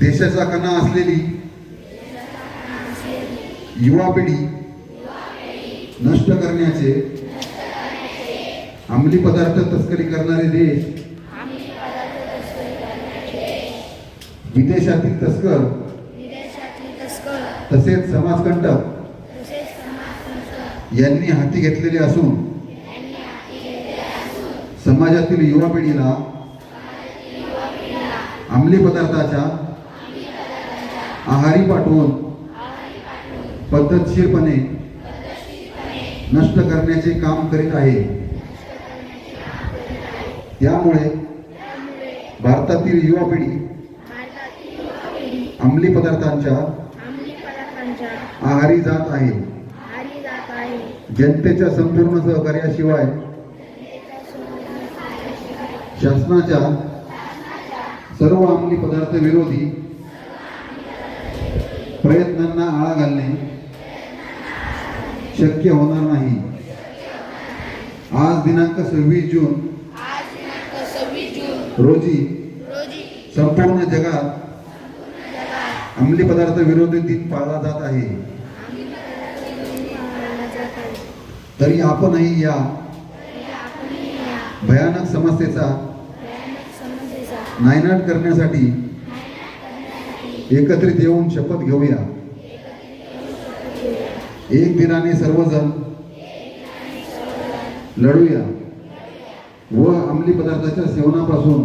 देशाचा कणा असलेली युवा पिढी नष्ट करण्याचे अंमली पदार्थ तस्करी करणारे देश विदेशातील तस्कर तसेच समाजकंटक यांनी हाती घेतलेले असून समाजातील युवा पिढीला अंमली पदार्थाच्या आहारी पाठवून पद्धतशीरपणे नष्ट करण्याचे काम करीत आहे. यामुळे भारतातील युवा पिढी अंमली पदार्थांच्या आहारी जात आहारी जात आहे. जनतेच्या संपूर्ण सहकार्याशिवाय शासनाच्या सर्व अंमली पदार्थ विरोधी प्रयत्नांना आळा घालणे शक्य होणार नाही. आज दिनांक सव्वीस जून. रोजी संपूर्ण जगात अंमली पदार्थ विरोधी दिन पाळला जात आहे. तरी आपणही या भयानक समस्येचा नायनाट करण्यासाठी एकत्रित येऊन शपथ घेऊया. एक दिनाने सर्वजण लढूया. व अंमली पदार्थाच्या सेवनापासून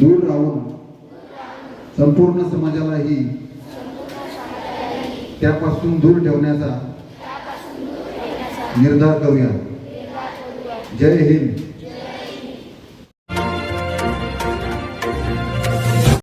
दूर राहून संपूर्ण समाजालाही त्यापासून दूर ठेवण्याचा निर्धार करूया. जय हिंद.